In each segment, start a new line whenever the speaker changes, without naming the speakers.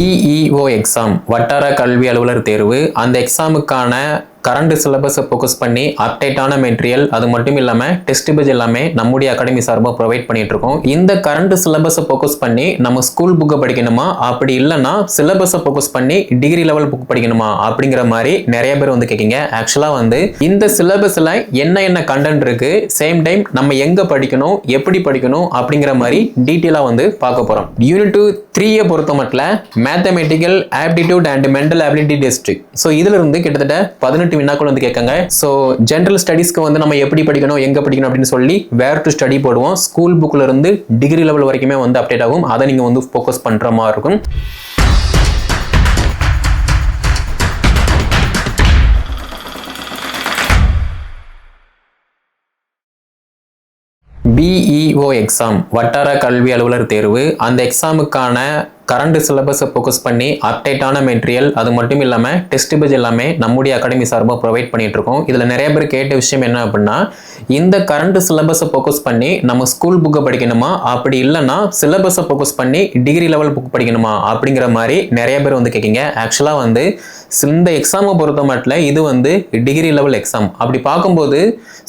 BEO exam வட்டார கல்வி அலுவலர் தேர்வு. அந்த எக்ஸாமுக்கான கரண்ட் சிலபஸை ஃபோக்கஸ் பண்ணி அப்டேட்டான மெட்டீரியல் அது மட்டும் இல்லாமல் டெஸ்ட் பேஜ் எல்லாமே நம்முடைய அகாடமி சார்பாக ப்ரொவைட் பண்ணிட்டு இருக்கோம். இந்த கரண்ட் சிலபஸை ஃபோக்கஸ் பண்ணி நம்ம ஸ்கூல் புக்கை படிக்கணுமா? அப்படி இல்லைன்னா சிலபஸை ஃபோக்கஸ் பண்ணி டிகிரி லெவல் புக் படிக்கணுமா? அப்படிங்கிற மாதிரி நிறைய பேர் வந்து கேட்குங்க ஆக்சுவலாக வந்து இந்த சிலபஸில் என்ன என்ன கண்டென்ட் இருக்கு? சேம் டைம் நம்ம எங்கே படிக்கணும்? எப்படி படிக்கணும்? அப்படிங்கிற மாதிரி டீட்டெயிலாக வந்து பார்க்க போகிறோம் யூனிட் டூ த்ரீயை பொறுத்த மட்டும் mathematical aptitude and mental ability test so இதிலிருந்து கிட்டத்தட்ட பதினெட்டு வினாக்கள் வந்து கேட்காங்க. ஸோ ஜென்ரல் ஸ்டடீஸ்க்கு வந்து நம்ம எப்படி படிக்கணும் எங்கே படிக்கணும் அப்படின்னு சொல்லி வேர் டு ஸ்டடி போடுவோம். ஸ்கூல் புக்கில் இருந்து டிகிரி லெவல் வரைக்குமே வந்து அப்டேட் ஆகும். அதை நீங்கள் வந்து ஃபோக்கஸ் பண்ணுற மாதிரி இருக்கும். பிஇஓ எக்ஸாம் வட்டார கல்வி அலுவலர் தேர்வு. அந்த எக்ஸாமுக்கான கரண்ட் சிலபஸை ஃபோக்கஸ் பண்ணி அப்டேட்டான மெட்டீரியல் அது மட்டும் இல்லாமல் டெஸ்ட் பேஜ் எல்லாமே நம்முடைய அகாடமி சார்பாக ப்ரொவைட் பண்ணிட்டு இருக்கோம். இதில் நிறைய பேர் கேட்ட விஷயம் என்ன அப்படின்னா இந்த கரண்ட் சிலபஸை ஃபோக்கஸ் பண்ணி நம்ம ஸ்கூல் புக்கை படிக்கணுமா? அப்படி இல்லைன்னா சிலபஸை ஃபோக்கஸ் பண்ணி டிகிரி லெவல் புக் படிக்கணுமா? அப்படிங்கிற மாதிரி நிறைய பேர் வந்து கேட்குங்க ஆக்சுவலாக வந்து இந்த எக்ஸாமை பொறுத்த மட்டும் இது வந்து டிகிரி லெவல் எக்ஸாம் அப்படி பார்க்கும்போது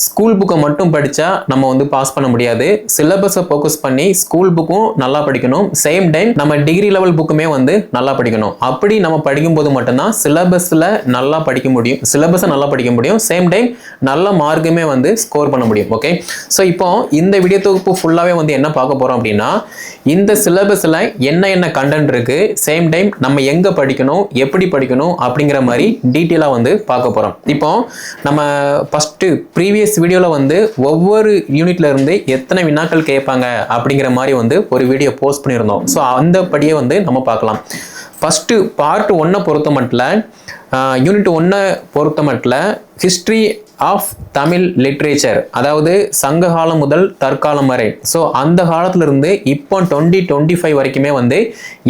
ஸ்கூல் புக்கை மட்டும் படித்தா நம்ம வந்து பாஸ் பண்ண முடியாது. சிலபஸை ஃபோக்கஸ் பண்ணி ஸ்கூல் புக்கும் நல்லா படிக்கணும். சேம் டைம் நம்ம டிகிரி லெவல் புக்குமே வந்து நல்லா படிக்கணும். அப்படி நம்ம படிக்கும்போது மட்டும்தான் சிலபஸில் நல்லா படிக்க முடியும். சிலபஸை நல்லா படிக்க முடியும். சேம் டைம் நல்ல மார்க்குமே வந்து ஸ்கோர் பண்ண முடியும். ஓகே ஸோ இப்போ இந்த வீடியோ தொகுப்பு ஃபுல்லாகவே வந்து என்ன பார்க்க போகிறோம் அப்படின்னா இந்த சிலபஸில் என்ன என்ன கண்டென்ட் இருக்குது சேம் டைம் நம்ம எங்கே படிக்கணும் எப்படி படிக்கணும் அப்படிங்கிற மாதிரி டீட்டெயிலாக வந்து பார்க்க போகிறோம் இப்போ நம்ம ஃபஸ்ட்டு ப்ரீவியஸ் வீடியோவில் வந்து ஒவ்வொரு யூனிட்ல இருந்து எத்தனை வினாக்கள் கேட்பாங்க அப்படிங்கிற மாதிரி வந்து ஒரு வீடியோ போஸ்ட் பண்ணியிருந்தோம். ஸோ அந்த படியே வந்து நம்ம பார்க்கலாம். ஃபஸ்ட்டு பார்ட் ஒன்னை பொறுத்த மட்டும் யூனிட் ஒன்னை பொறுத்த மட்டும் ஹிஸ்ட்ரி ஆஃப் தமிழ் லிட்ரேச்சர் அதாவது சங்க காலம் முதல் தற்காலம் வரை. ஸோ அந்த காலத்திலிருந்து இப்போ டுவெண்ட்டி டுவெண்ட்டி ஃபைவ் வரைக்குமே வந்து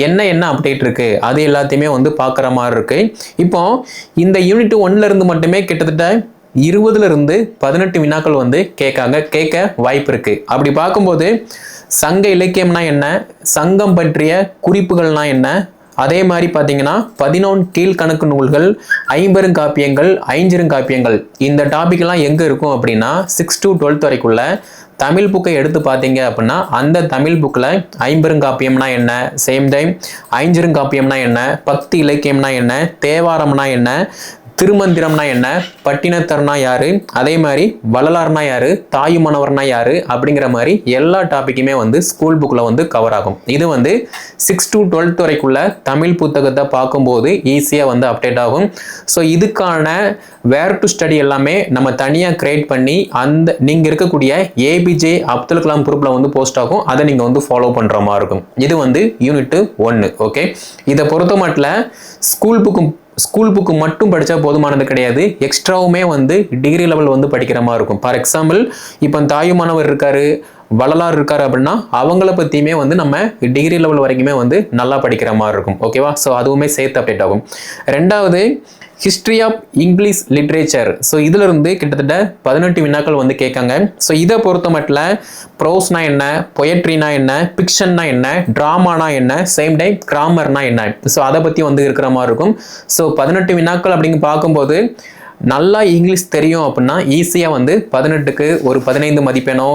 என்ன என்ன அப்டேட் இருக்கு? அது எல்லாத்தையுமே வந்து பார்க்குற மாதிரி இருக்கு. இப்போ இந்த யூனிட் ஒன்ல இருந்து மட்டுமே கிட்டத்தட்ட இருபதுல இருந்து பதினெட்டு வினாக்கள் வந்து கேட்காங்க கேட்க வாய்ப்பு இருக்கு. அப்படி பார்க்கும்போது சங்க இலக்கியம்னா என்ன? சங்கம் பற்றிய குறிப்புகள்னா என்ன? அதே மாதிரி பார்த்தீங்கன்னா பதினொன்று கீழ்கணக்கு நூல்கள் ஐம்பெருங்காப்பியங்கள் ஐஞ்சிருங்காப்பியங்கள் இந்த டாபிக்லாம் எங்கே இருக்கும் அப்படின்னா சிக்ஸ் டு டுவெல்த் வரைக்குள்ள தமிழ் புக்கை எடுத்து பார்த்தீங்க அப்படின்னா அந்த தமிழ் புக்கில் ஐம்பெருங்காப்பியம்னா என்ன? சேம் டைம் ஐஞ்சிருங்காப்பியம்னா என்ன? பக்தி இலக்கியம்னா என்ன? தேவாரம்னா என்ன? திருமந்திரம்னா என்ன? பட்டினத்தர்னா யாரு? அதே மாதிரி வள்ளலார்னா யாரு? தாயுமானவர்னா யாரு? அப்படிங்கிற மாதிரி எல்லா டாப்பிக்குமே வந்து ஸ்கூல் புக்கில் வந்து கவர் ஆகும். இது வந்து சிக்ஸ் டு டுவெல்த் வரைக்குள்ள தமிழ் புத்தகத்தை பார்க்கும்போது ஈஸியாக வந்து அப்டேட் ஆகும். ஸோ இதுக்கான வேர் டு ஸ்டடி எல்லாமே நம்ம தனியாக கிரியேட் பண்ணி அந்த நீங்கள் இருக்கக்கூடிய ஏபிஜே அப்துல் கலாம் குரூப்பில் வந்து போஸ்ட் ஆகும். அதை நீங்கள் வந்து ஃபாலோ பண்ணுற மாதிரி இருக்கும். இது வந்து யூனிட் ஒன்று ஓகே இதை பொறுத்த மட்டும் ஸ்கூல் புக்கு ஸ்கூல் புக்கு மட்டும் படித்தா போதுமானது கிடையாது. எக்ஸ்ட்ராவுமே வந்து டிகிரி லெவல் வந்து படிக்கிற மாதிரி இருக்கும். ஃபார் எக்ஸாம்பிள் இப்போ தாயுமானவர் இருக்காரு வள்ளலார் இருக்கார் அப்படின்னா அவங்கள பற்றியுமே வந்து நம்ம டிகிரி லெவல் வரைக்குமே வந்து நல்லா படிக்கிற மாதிரி இருக்கும். ஓகேவா ஸோ அதுவுமே சேர்த்து அப்டேட் ஆகும். ரெண்டாவது history of English literature so இதுல இருந்து கிட்டத்தட்ட பதினெட்டு வினாக்கள் வந்து கேட்காங்க. ஸோ இதை பொறுத்த மட்டும் ப்ரோஸ்னா என்ன பொயட்ரினா என்ன பிக்ஷன்னா என்ன ட்ராமானா என்ன சேம் டைம் கிராமர்னா என்ன. ஸோ அதை பற்றி வந்து இருக்கிற மாதிரி இருக்கும். ஸோ பதினெட்டு வினாக்கள் அப்படிங்க பார்க்கும்போது நல்லா இங்கிலீஷ் தெரியும் அப்படின்னா ஈஸியாக வந்து பதினெட்டுக்கு ஒரு பதினைந்து மதிப்பெண்ணோ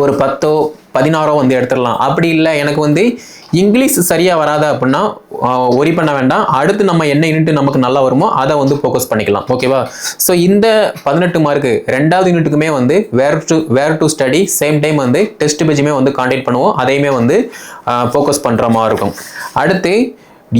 ஒரு பத்தோ பதினாறோ வந்து எடுத்துடலாம். அப்படி இல்லை எனக்கு வந்து இங்கிலீஷ் சரியாக வராத அப்படின்னா ஒரி பண்ண வேண்டாம். அடுத்து நம்ம என்ன யூனிட் நமக்கு நல்லா வருமோ அதை வந்து ஃபோக்கஸ் பண்ணிக்கலாம். ஓகேவா ஸோ இந்த பதினெட்டு மார்க்கு ரெண்டாவது யூனிட்டுக்குமே வந்து where to where to study same time வந்து டெஸ்ட் பேஜுமே வந்து காண்டாக்ட் பண்ணுவோம். அதையுமே வந்து ஃபோக்கஸ் பண்ணுற மாதிரி இருக்கும். அடுத்து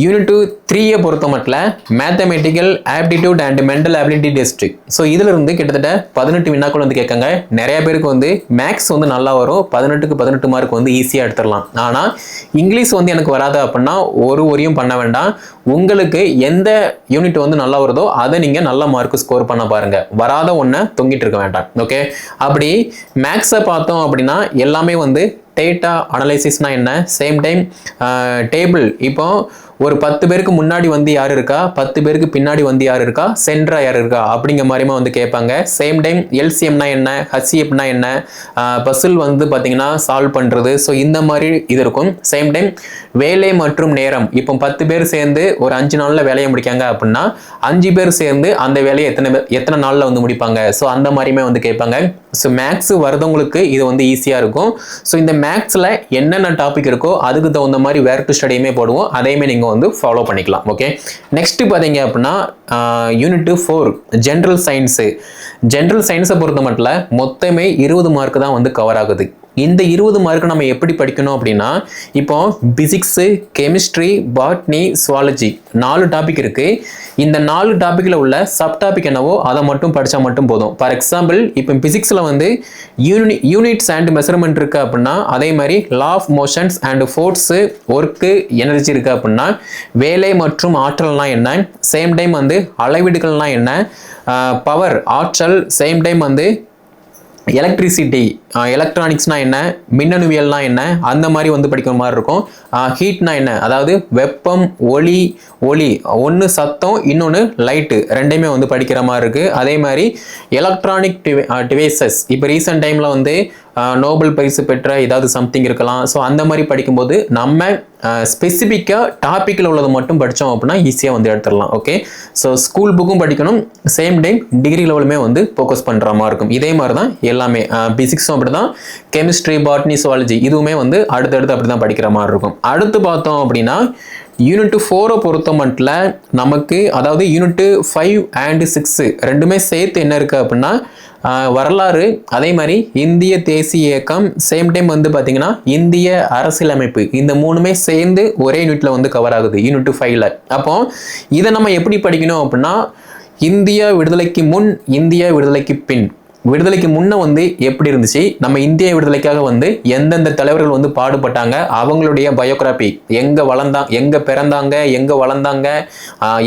யூனிட் டூ த்ரீயை பொறுத்த மட்டும் mathematical aptitude and mental ability test so இதுல இருந்து கிட்டத்தட்ட பதினெட்டு வினாக்கள் வந்து கேட்காங்க. நிறைய பேருக்கு வந்து மேக்ஸ் வந்து நல்லா வரும். பதினெட்டுக்கு பதினெட்டு மார்க் வந்து ஈஸியாக எடுத்துடலாம். ஆனால் இங்கிலீஷ் வந்து எனக்கு வராது அப்படின்னா ஒரு ஒரியும் பண்ண வேண்டாம். உங்களுக்கு எந்த யூனிட் வந்து நல்லா வருதோ அதை நீங்கள் நல்ல மார்க் ஸ்கோர் பண்ண பாருங்கள் வராத ஒன்றை தொங்கிட்டு இருக்க வேண்டாம். ஓகே அப்படி மேக்ஸை பார்த்தோம் அப்படின்னா எல்லாமே வந்து டேட்டா அனலைசிஸ்னால் என்ன? சேம் டைம் டேபிள் இப்போது ஒரு பத்து பேருக்கு முன்னாடி வந்து யார் இருக்கா? பத்து பேருக்கு பின்னாடி வந்து யார் இருக்கா? சென்ட்ரா யார் இருக்கா? அப்படிங்கிற மாதிரிமா வந்து கேட்பாங்க. சேம் டைம் எல்சிஎம்னா என்ன? ஹச்சிஎஃப்னா என்ன? பசில் வந்து பார்த்தீங்கன்னா சால்வ் பண்ணுறது ஸோ இந்த மாதிரி இது இருக்கும். சேம் டைம் வேலை மற்றும் நேரம். இப்போ பத்து பேர் சேர்ந்து ஒரு அஞ்சு நாளில் வேலையை முடிக்காங்க அப்படின்னா அஞ்சு பேர் சேர்ந்து அந்த வேலையை எத்தனை எத்தனை நாளில் வந்து முடிப்பாங்க? ஸோ அந்த மாதிரியுமே வந்து கேட்பாங்க. ஸோ மேக்ஸ் வரதவங்களுக்கு இது வந்து ஈஸியாக இருக்கும். ஸோ இந்த மேக்ஸில் என்னென்ன டாபிக் இருக்கோ அதுக்கு தகுந்த மாதிரி வேர் டு ஸ்டடியுமே போடுவோம். அதையுமே நீங்கள் வந்து ஃபாலோ பண்ணிக்கலாம் ஓகே நெக்ஸ்ட் பார்த்தீங்க அப்படின்னா unit four general science general சயின்ஸை பொறுத்த மட்டும் மொத்தமே இருபது மார்க் தான் வந்து கவர் ஆகுது. இந்த இருபது மார்க்கு நம்ம எப்படி படிக்கணும் அப்படின்னா இப்போ பிசிக்ஸு கெமிஸ்ட்ரி பாட்னி சுவாலஜி நாலு டாபிக் இருக்குது இந்த நாலு டாப்பிக்கில் உள்ள சப் டாபிக் என்னவோ அதை மட்டும் படித்தா மட்டும் போதும். ஃபார் எக்ஸாம்பிள் இப்போ பிசிக்ஸில் வந்து யூனி யூனிட்ஸ் அண்ட் மெஷர்மெண்ட் இருக்குது அப்படின்னா அதே மாதிரி law of motions and force work energy இருக்குது அப்படின்னா வேலை மற்றும் ஆற்றல்னால் என்ன? சேம் டைம் வந்து அளவீடுகள்னால் என்ன? பவர் ஆற்றல் சேம் டைம் வந்து எலக்ட்ரிசிட்டி எலக்ட்ரானிக்ஸ்னால் என்ன? மின்னணுவியல்னால் என்ன? அந்த மாதிரி வந்து படிக்கிற மாதிரி இருக்கும். ஹீட்னா என்ன? அதாவது வெப்பம் ஒளி ஒளி. ஒன்று சத்தம் இன்னொன்று லைட்டு ரெண்டையுமே வந்து படிக்கிற மாதிரி இருக்குது அதே மாதிரி எலக்ட்ரானிக் டிவைசஸ் இப்போ ரீசெண்ட் டைமில் வந்து நோபல் பரிசு பெற்ற ஏதாவது சம்திங் இருக்கலாம். ஸோ அந்த மாதிரி படிக்கும்போது நம்ம ஸ்பெசிஃபிக்காக டாப்பிக்கில் உள்ளது மட்டும் படித்தோம் அப்படின்னா ஈஸியாக வந்து எடுத்துடலாம் ஓகே ஸோ ஸ்கூல் புக்கும் படிக்கணும். சேம் டைம் டிகிரி லெவலுமே வந்து ஃபோக்கஸ் பண்ணுற மாதிரி இருக்கும். இதே மாதிரி தான் எல்லாமே பிசிக்ஸும் அப்படி தான் கெமிஸ்ட்ரி பாட்னி சுவாலஜி இதுவுமே வந்து அடுத்தடுத்து அப்படி தான் படிக்கிற மாதிரி இருக்கும். அடுத்து பார்த்தோம் அப்படின்னா யூனிட் ஃபோரை பொறுத்த மட்டில் நமக்கு அதாவது யூனிட்டு ஃபைவ் அண்டு சிக்ஸு ரெண்டுமே சேர்த்து என்ன இருக்குது அப்படின்னா வரலாறு அதே மாதிரி இந்திய தேசிய இயக்கம் சேம் டைம் வந்து பார்த்தீங்கன்னா இந்திய அரசியலமைப்பு. இந்த மூணுமே சேர்ந்து ஒரே யூனிட்ல வந்து கவர் ஆகுது யூனிட் ஃபைவ்ல அப்போ இதை நம்ம எப்படி படிக்கணும் அப்படின்னா இந்திய விடுதலைக்கு முன் இந்திய விடுதலைக்கு பின். விடுதலைக்கு முன்ன வந்து எப்படி இருந்துச்சு? நம்ம இந்திய விடுதலைக்காக வந்து எந்தெந்த தலைவர்கள் வந்து பாடுபட்டாங்க? அவங்களுடைய பயோகிராபி எங்க வளர்ந்தா எங்க பிறந்தாங்க? எங்க வளர்ந்தாங்க?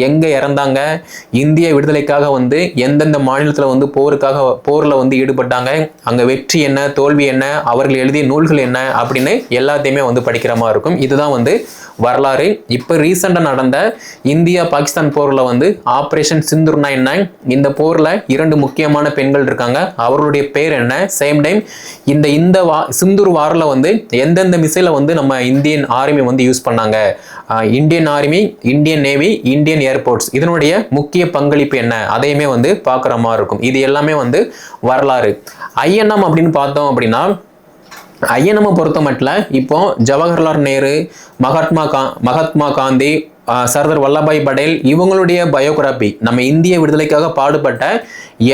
எங்க இறந்தாங்க? இந்திய விடுதலைக்காக வந்து எந்தெந்த மாநிலத்தில் வந்து போருக்காக போர்ல வந்து ஈடுபட்டாங்க? அங்க வெற்றி என்ன? தோல்வி என்ன? அவர்கள் எழுதிய நூல்கள் என்ன? அப்படின்னு எல்லாத்தையுமே வந்து படிக்கிற மாதிரி இருக்கும். இதுதான் வந்து வரலாறு. இப்போ ரீசெண்டாக நடந்த இந்தியா பாகிஸ்தான் போரில் வந்து ஆப்ரேஷன் சிந்துர்னா என்ன இந்த போரில் இரண்டு முக்கியமான பெண்கள் இருக்காங்க. அவர்களுடைய பேர் என்ன? சேம் டைம் இந்த இந்த வா சிந்தூர் வாரில் வந்து எந்தெந்த மிசைலை வந்து நம்ம இந்தியன் ஆர்மி வந்து யூஸ் பண்ணாங்க? Indian army Indian navy Indian airports இதனுடைய முக்கிய பங்களிப்பு என்ன? அதையுமே வந்து பார்க்குற மாதிரி இருக்கும். இது எல்லாமே வந்து வரலாறு. ஐஎன்எம் அப்படின்னு பார்த்தோம் அப்படின்னா ஐயனமை பொறுத்த மட்டும் இப்போ ஜவஹர்லால் நேரு மகாத்மா கா மகாத்மா காந்தி சர்தார் வல்லபாய் படேல் இவங்களுடைய பயோகிராபி. நம்ம இந்திய விடுதலைக்காக பாடுபட்ட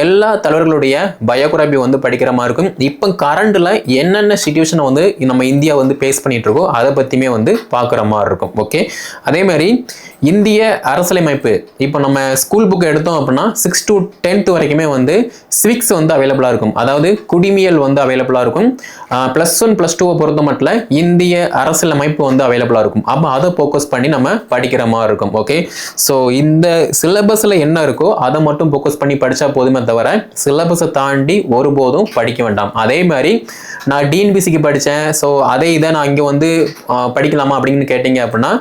எல்லா தலைவர்களுடைய பயோகிராபி வந்து படிக்கிற மாதிரி இருக்கும். இப்போ கரண்டில் என்னென்ன சுச்சுவேஷனை வந்து நம்ம இந்தியா வந்து ஃபேஸ் பண்ணிட்டு இருக்கோ அதை பற்றியுமே வந்து பார்க்குற மாதிரி இருக்கும். ஓகே அதே மாதிரி இந்திய அரசியலமைப்பு. இப்போ நம்ம ஸ்கூல் புக் எடுத்தோம் அப்படின்னா சிக்ஸ் டு டென்த் வரைக்குமே வந்து சிவிக்ஸ் வந்து அவைலபிளாக இருக்கும். அதாவது குடிமியல் வந்து அவைலபிளாக இருக்கும். ப்ளஸ் ஒன் ப்ளஸ் டூவை பொறுத்த மட்டும் இந்திய அரசியலமைப்பு வந்து அவைலபிளாக இருக்கும். அப்போ அதை ஃபோக்கஸ் பண்ணி நம்ம படிக்கிற மாதிரி இருக்கும் ஓகே ஸோ இந்த சிலபஸில் என்ன இருக்கோ அதை மட்டும் ஃபோக்கஸ் பண்ணி படித்தா போதுமே தவிர சிலபஸை தாண்டி ஒருபோதும் படிக்க வேண்டாம். அதே மாதிரி நான் டிஎன்பிசிக்கு படித்தேன் ஸோ அதே இதை நான் இங்கே வந்து படிக்கலாமா அப்படின்னு கேட்டிங்க அப்படின்னா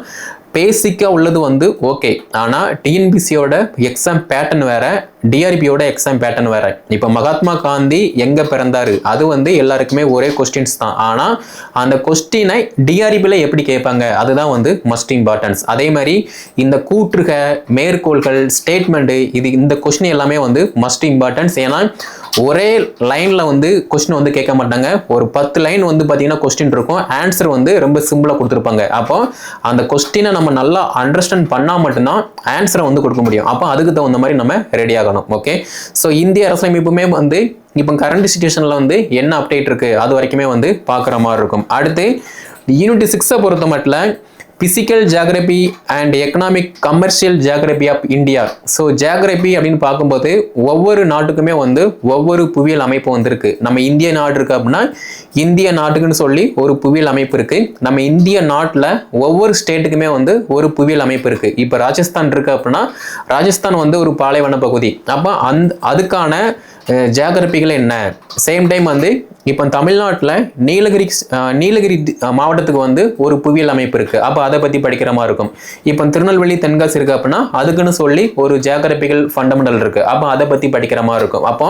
பேசிக்காக உள்ளது வந்து ஓகே ஆனால் டிஎன்பிசியோட எக்ஸாம் பேட்டர்ன் வேற டிஆர்பியோட எக்ஸாம் பேட்டர்ன் வேற. இப்போ மகாத்மா காந்தி எங்கே பிறந்தார்? அது வந்து எல்லாருக்குமே ஒரே கொஸ்டின்ஸ் தான். ஆனால் அந்த கொஸ்டினை டிஆர்பியில் எப்படி கேட்பாங்க? அதுதான் வந்து மஸ்ட் இம்பார்ட்டன்ஸ் அதே மாதிரி இந்த கூற்றுக மேற்கோள்கள் ஸ்டேட்மெண்ட்டு இது இந்த கொஸ்டின் எல்லாமே வந்து மஸ்ட் இம்பார்ட்டன்ஸ் ஏன்னா ஒரே லைனில் வந்து கொஸ்டின் வந்து கேட்க மாட்டாங்க. ஒரு பத்து லைன் வந்து பார்த்தீங்கன்னா கொஸ்டின் இருக்கும். ஆன்சர் வந்து ரொம்ப சிம்பிளாக கொடுத்துருப்பாங்க. அப்போ அந்த கொஸ்டினை நம்ம நல்லா அண்டர்ஸ்டாண்ட் பண்ணால் மட்டும்தான் ஆன்சரை வந்து கொடுக்க முடியும். அப்போ அதுக்கு தகுந்த மாதிரி நம்ம ரெடி ஆகணும். ஓகே ஸோ இந்திய அரசியலமைப்புமே வந்து இப்போ கரண்ட் சுச்சுவேஷனில் வந்து என்ன அப்டேட் இருக்குது அது வரைக்குமே வந்து பார்க்குற மாதிரி இருக்கும். அடுத்து யூனிட் சிக்ஸை பொறுத்த மட்டும் physical geography and economic commercial geography of India so geography அப்படின்னு பார்க்கும்போது ஒவ்வொரு நாட்டுக்குமே வந்து ஒவ்வொரு புவியியல் அமைப்பு வந்திருக்கு. நம்ம இந்திய நாடு இருக்குது அப்படின்னா இந்திய நாட்டுக்குன்னு சொல்லி ஒரு புவியியல் அமைப்பு இருக்குது நம்ம இந்திய நாட்டில் ஒவ்வொரு ஸ்டேட்டுக்குமே வந்து ஒரு புவியியல் அமைப்பு இருக்குது இப்போ ராஜஸ்தான் இருக்குது அப்படின்னா ராஜஸ்தான் வந்து ஒரு பாலைவன பகுதி. அப்போ அந் அதுக்கான ஜியாகிரபிகள் என்ன? சேம் டைம் வந்து இப்போ தமிழ்நாட்டில் நீலகிரி நீலகிரி மாவட்டத்துக்கு வந்து ஒரு புவியியல் அமைப்பு இருக்குது அப்போ அதை பற்றி படிக்கிற மாதிரி இருக்கும். இப்போ திருநெல்வேலி தென்காசி இருக்கு அப்படின்னா அதுக்குன்னு சொல்லி ஒரு ஜியாகிரபிக்கல் ஃபண்டமெண்டல் இருக்குது அப்போ அதை பற்றி படிக்கிற மாதிரி இருக்கும். அப்போ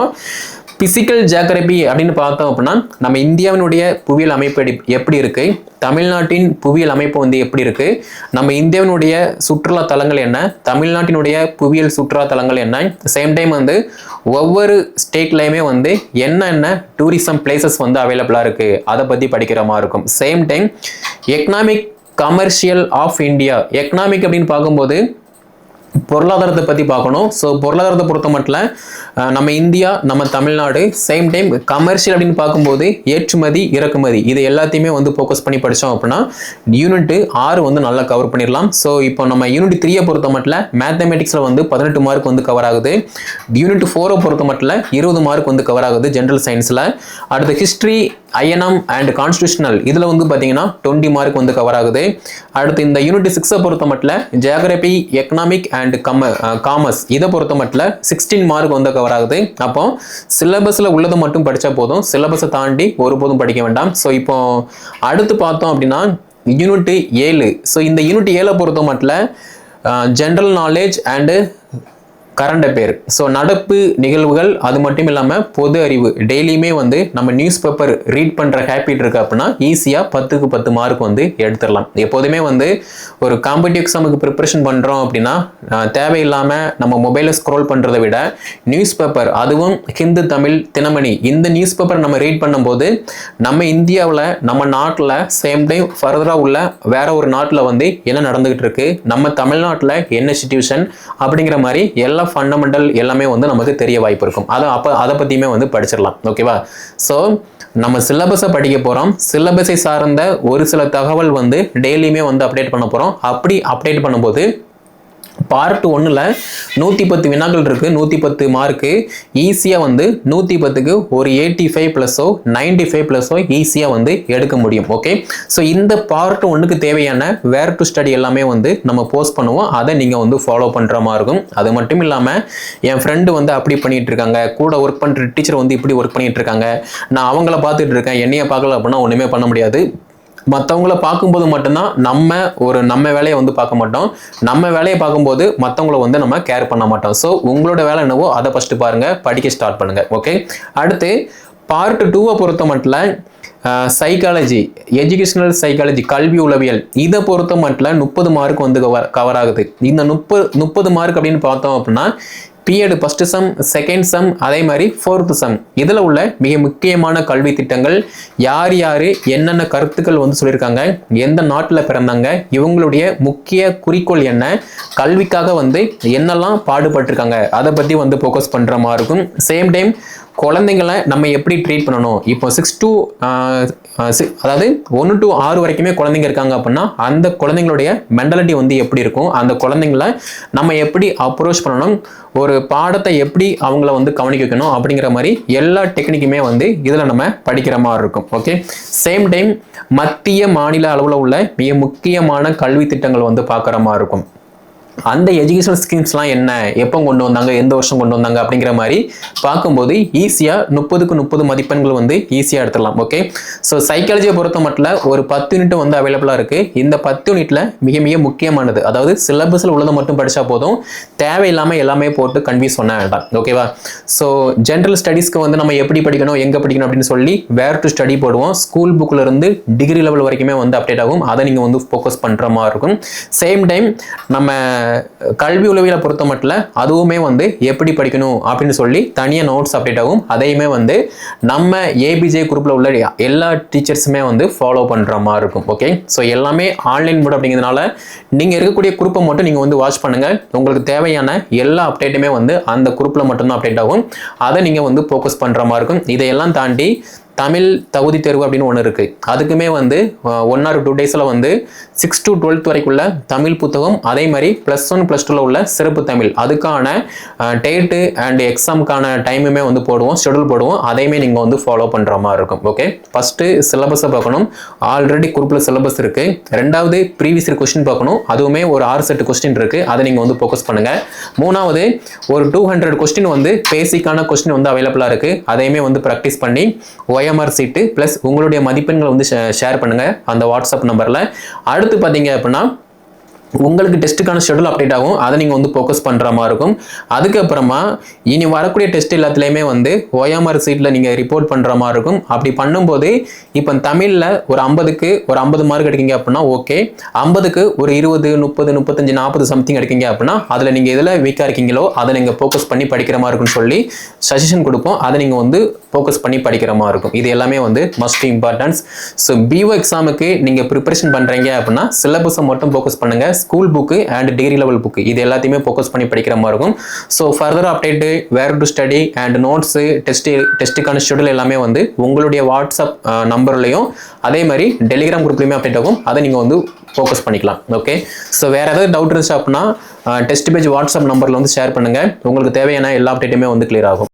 பிசிக்கல் ஜியாகிரபி அப்படின்னு பார்த்தோம் அப்படின்னா நம்ம இந்தியாவினுடைய புவியியல் அமைப்பு எப்படி இருக்குது தமிழ்நாட்டின் புவியியல் அமைப்பு வந்து எப்படி இருக்குது நம்ம இந்தியாவினுடைய சுற்றுலா தலங்கள் என்ன? தமிழ்நாட்டினுடைய புவியியல் சுற்றுலா தலங்கள் என்ன? சேம் டைம் வந்து ஒவ்வொரு ஸ்டேட்லேயுமே வந்து என்னென்ன டூரிசம் பிளேசஸ் வந்து அவைலபிளாக இருக்குது அதை பற்றி படிக்கிற மாதிரி இருக்கும். Same time economic commercial of India economic அப்படின்னு பார்க்கும்போது பொருளாதாரத்தை பற்றி பார்க்கணும். ஸோ பொருளாதாரத்தை பொறுத்த மட்டும் நம்ம இந்தியா நம்ம தமிழ்நாடு சேம் டைம் கமர்ஷியல் அப்படின்னு பார்க்கும்போது ஏற்றுமதி இறக்குமதி இது எல்லாத்தையுமே வந்து ஃபோக்கஸ் பண்ணி படித்தோம் அப்படின்னா யூனிட்டு ஆறு வந்து நல்லா கவர் பண்ணிடலாம். ஸோ இப்போ நம்ம யூனிட் த்ரீயை பொறுத்த மட்டும் மேத்தமெட்டிக்ஸில் வந்து பதினெட்டு மார்க் வந்து கவர் ஆகுது. யூனிட் ஃபோரை பொறுத்த மட்டும் இருபது மார்க் வந்து கவர் ஆகுது ஜென்ரல் சயின்ஸில் அடுத்து ஹிஸ்ட்ரி ஐஎன்எம் அண்ட் கான்ஸ்டியூஷனல் இதில் வந்து பார்த்தீங்கன்னா டுவெண்ட்டி மார்க் வந்து கவர் ஆகுது. அடுத்து இந்த யூனிட் சிக்ஸை பொறுத்த மட்டில் ஜியாகிரபி எக்கனாமிக் அண்ட் கம காமர்ஸ் இதை பொறுத்த மட்டில் சிக்ஸ்டீன் மார்க் வந்து கவர் ஆகுது. அப்போ சிலபஸில் உள்ளதை மட்டும் படித்தா போதும். சிலபஸை தாண்டி ஒருபோதும் படிக்க வேண்டாம். ஸோ இப்போ அடுத்து பார்த்தோம் அப்படின்னா யூனிட் ஏழு. ஸோ இந்த யூனிட் ஏழை பொறுத்த மட்டில் general knowledge and current affair so நடப்பு நிகழ்வுகள் அது மட்டும் இல்லாமல் பொது அறிவு. டெய்லியுமே வந்து நம்ம நியூஸ் பேப்பர் ரீட் பண்ணுற ஹேபிட் இருக்கு அப்படின்னா ஈஸியாக பத்துக்கு பத்து மார்க் வந்து எடுத்துடலாம். எப்போதுமே வந்து ஒரு காம்படிட்டிவ் எக்ஸாமுக்கு ப்ரிப்பரேஷன் பண்ணுறோம் அப்படின்னா தேவையில்லாமல் நம்ம மொபைலில் ஸ்க்ரோல் பண்ணுறதை விட நியூஸ் பேப்பர் அதுவும் ஹிந்து தமிழ் தினமணி இந்த நியூஸ் பேப்பர் நம்ம ரீட் பண்ணும்போது நம்ம இந்தியாவில் நம்ம நாட்டில் சேம் டைம் ஃபர்தராக உள்ள வேற ஒரு நாட்டில் வந்து என்ன நடந்துகிட்டு இருக்கு நம்ம தமிழ்நாட்டில் என்ன சுச்சுவேஷன் அப்படிங்கிற மாதிரி எல்லா ஃபண்டமெண்டல் எல்லாமே வந்து நமக்கு தெரிய வாய்ப்பு இருக்கும். அதை அப்போ அதை பற்றியுமே வந்து படிச்சிடலாம். ஓகேவா ஸோ நம்ம சிலபஸை படிக்க போகிறோம் சிலபஸை சார்ந்த ஒரு சில தகவல் வந்து டெய்லியுமே வந்து அப்டேட் பண்ண போகிறோம் அப்படி அப்டேட் பண்ணும்போது பார்ட் ஒன்றில் நூற்றி பத்து வினாக்கள் இருக்குது நூற்றி பத்து மார்க்கு ஈஸியாக வந்து நூற்றி பத்துக்கு ஒரு எயிட்டி ஃபைவ் ப்ளஸோ நைன்டி ஃபைவ் ப்ளஸோ ஈஸியாக வந்து எடுக்க முடியும் ஓகே ஸோ இந்த பார்ட் ஒன்றுக்கு தேவையான வேர் டு ஸ்டடி எல்லாமே வந்து நம்ம போஸ்ட் பண்ணுவோம். அதை நீங்கள் வந்து ஃபாலோ பண்ணுற மாதிரி இருக்கும். அது மட்டும் இல்லாமல் என் ஃப்ரெண்டு வந்து அப்படி பண்ணிட்டு இருக்காங்க. கூட ஒர்க் பண்ணுற டீச்சர் வந்து இப்படி ஒர்க் பண்ணிகிட்டு இருக்காங்க. நான் அவங்கள பார்த்துட்டு இருக்கேன். என்னைய பார்க்கல அப்படின்னா ஒன்றுமே பண்ண முடியாது. மற்றவங்கள பார்க்கும்போது மட்டும்தான் நம்ம ஒரு நம்ம வேலையை வந்து பார்க்க மாட்டோம். நம்ம வேலையை பார்க்கும்போது மற்றவங்கள வந்து நம்ம கேர் பண்ண மாட்டோம். ஸோ உங்களோட வேலை என்னவோ அதை ஃபஸ்ட்டு பாருங்கள் படிக்க ஸ்டார்ட் பண்ணுங்கள் ஓகே அடுத்து பார்ட் டூவை பொறுத்த மட்டும் சைக்காலஜி எஜுகேஷனல் சைக்காலஜி கல்வி உளவியல். இதை பொறுத்த மட்டும் முப்பது மார்க் வந்து கவர் கவர் ஆகுது. இந்த முப்பது முப்பது மார்க் அப்படின்னு பார்த்தோம் அப்படின்னா BEd first sum second sum அதே மாதிரி ஃபோர்த் சம் இதில் உள்ள மிக முக்கியமான கல்வி திட்டங்கள் யார் யார் என்னென்ன கருத்துக்கள் வந்து சொல்லியிருக்காங்க எந்த நாட்டில் பிறந்தாங்க இவங்களுடைய முக்கிய குறிக்கோள் என்ன கல்விக்காக வந்து என்னெல்லாம் பாடுபட்டிருக்காங்க அதை பற்றி வந்து ஃபோக்கஸ் பண்ணுற மாதிரி இருக்கும். சேம் டைம் குழந்தைங்களை நம்ம எப்படி ட்ரீட் பண்ணணும்? இப்போ சிக்ஸ் டு அதாவது ஒன்று டு ஆறு வரைக்குமே குழந்தைங்க இருக்காங்க அப்படின்னா அந்த குழந்தைங்களுடைய மென்டாலிட்டி வந்து எப்படி இருக்கும்? அந்த குழந்தைங்கள நம்ம எப்படி அப்ரோச் பண்ணணும்? ஒரு பாடத்தை எப்படி அவங்கள வந்து கவனிக்க வைக்கணும்? அப்படிங்கிற மாதிரி எல்லா டெக்னிக்குமே வந்து இதில் நம்ம படிக்கிற மாதிரி இருக்கும். ஓகே சேம் டைம் மத்திய மாநில அளவில் உள்ள மிக முக்கியமான கல்வி திட்டங்கள் வந்து பார்க்குற மாதிரி இருக்கும். அந்த எஜுகேஷனல் ஸ்கீம்ஸ்லாம் என்ன? எப்போ கொண்டு வந்தாங்க? எந்த வருஷம் கொண்டு வந்தாங்க? அப்படிங்கிற மாதிரி பார்க்கும்போது ஈஸியாக முப்பதுக்கு முப்பது மதிப்பெண்கள் வந்து ஈஸியாக எடுத்துடலாம். ஓகே ஸோ சைக்காலஜியை பொறுத்த மட்டும் ஒரு பத்து யூனிட் வந்து அவைலபிளாக இருக்குது இந்த பத்து யூனிட்டில் மிக மிக முக்கியமானது அதாவது சிலபஸில் உள்ளதை மட்டும் படித்தா போதும். தேவையில்லாமல் எல்லாமே போட்டு கன்ஃபியூஸ் பண்ண வேண்டாம். ஓகேவா ஸோ ஜென்ரல் ஸ்டடீஸ்க்கு வந்து நம்ம எப்படி படிக்கணும் எங்கே படிக்கணும் அப்படின்னு சொல்லி வேர் டு ஸ்டடி போடுவோம். ஸ்கூல் புக்கில் இருந்து டிகிரி லெவல் வரைக்குமே வந்து அப்டேட் ஆகும். அதை நீங்கள் வந்து ஃபோக்கஸ் பண்ணுற மாதிரி இருக்கும். சேம் டைம் நம்ம கல்வி உளவியலை பொறுத்த மட்டும் அதுவுமே வந்து எப்படி படிக்கணும் அப்படின்னு சொல்லி தனியாக நோட்ஸ் அப்டேட் ஆகும் அதையுமே வந்து நம்ம ஏபிஜே குரூப்பில் உள்ள எல்லா டீச்சர்ஸுமே வந்து ஃபாலோ பண்ணுற மாதிரி இருக்கும் ஓகே ஸோ எல்லாமே ஆன்லைன் மோட் அப்படிங்கிறதுனால நீங்கள் இருக்கக்கூடிய குரூப்பை மட்டும் நீங்கள் வந்து வாட்ச் பண்ணுங்கள் உங்களுக்கு தேவையான எல்லா அப்டேட்டுமே வந்து அந்த குரூப்பில் மட்டும்தான் அப்டேட் ஆகும். அதை நீங்கள் வந்து ஃபோக்கஸ் பண்ணுற மாதிரி இருக்கும். இதையெல்லாம் தாண்டி தமிழ் தகுதி தேர்வு அப்படின்னு ஒன்று இருக்குது அதுக்குமே வந்து ஒன் ஆர் டூ டேஸில் வந்து சிக்ஸ் டு டுவெல்த் வரைக்குள்ள தமிழ் புத்தகம் அதே மாதிரி ப்ளஸ் ஒன் ப்ளஸ் டூவில் உள்ள சிறப்பு தமிழ். அதுக்கான டேட்டு அண்ட் எக்ஸாமுக்கான டைமுமே வந்து போடுவோம் ஷெடியூல் போடுவோம். அதையுமே நீங்கள் வந்து ஃபாலோ பண்ணுற மாதிரி இருக்கும். ஓகே ஃபஸ்ட்டு சிலபஸை பார்க்கணும். ஆல்ரெடி குரூப்பில் சிலபஸ் இருக்குது ரெண்டாவது ப்ரீவியஸ் கொஸ்டின் பார்க்கணும். அதுவுமே ஒரு ஆறு செட்டு கொஸ்டின் இருக்குது அதை நீங்கள் வந்து ஃபோக்கஸ் பண்ணுங்கள் மூணாவது ஒரு டூ ஹண்ட்ரட் கொஸ்டின் வந்து பேசிக்கான கொஸ்டின் வந்து அவைலபிளாக இருக்குது அதையுமே வந்து ப்ராக்டிஸ் பண்ணி ஒய் OMR சீட்டு ப்ளஸ் உங்களுடைய மதிப்பெண்களை வந்து ஷேர் பண்ணுங்கள் அந்த வாட்ஸ்அப் நம்பரில் அடுத்து பார்த்தீங்க அப்படின்னா உங்களுக்கு டெஸ்ட்டுக்கான ஷெடியூல் அப்டேட் ஆகும். அதை நீங்கள் வந்து ஃபோக்கஸ் பண்ணுற மாதிரி இருக்கும். அதுக்கப்புறமா இனி வரக்கூடிய டெஸ்ட் எல்லாத்துலேயுமே வந்து ஓஎம்ஆர் சீட்டில் நீங்கள் ரிப்போர்ட் பண்ணுற மாதிரி இருக்கும். அப்படி பண்ணும்போது இப்போ தமிழில் ஒரு ஐம்பதுக்கு ஒரு ஐம்பது மார்க் எடுக்கீங்க அப்படின்னா ஓகே ஐம்பதுக்கு ஒரு இருபது முப்பது முப்பத்தஞ்சு நாற்பது சம்திங் எடுக்கீங்க அப்படின்னா அதில் நீங்கள் எதில் வீக்காக இருக்கீங்களோ அதை நீங்கள் ஃபோக்கஸ் பண்ணி படிக்கிற மாதிரி இருக்கும்னு சொல்லி சஜஷன் கொடுப்போம். அதை நீங்கள் வந்து ஃபோக்கஸ் பண்ணி படிக்கிற மாதிரி இருக்கும். இது எல்லாமே வந்து மஸ்ட் இம்பார்ட்டன்ஸ் ஸோ பிஓ எக்ஸாமுக்கு நீங்கள் ப்ரிப்பரேஷன் பண்ணுறீங்க அப்படின்னா சிலபஸை மட்டும் ஃபோக்கஸ் பண்ணுங்கள் school book and degree level book இது எல்லாத்தையுமே ஃபோக்கஸ் பண்ணி படிக்கிற மாதிரி இருக்கும். So further update where to study and notes test டெஸ்ட்டுக்கான schedule எல்லாமே வந்து உங்களுடைய வாட்ஸ்அப் நம்பர்லையும் அதே மாதிரி டெலிகிராம் குரூப்லையுமே அப்டேட் ஆகும். அதை நீங்கள் வந்து ஃபோக்கஸ் பண்ணிக்கலாம். ஓகே ஸோ வேறு ஏதாவது டவுட் இருந்துச்சு அப்படின்னா டெஸ்ட் பேஜ் வாட்ஸ்அப் நம்பரில் வந்து ஷேர் பண்ணுங்கள் உங்களுக்கு தேவையான எல்லா அப்டேட்டுமே வந்து கிளியர் ஆகும்.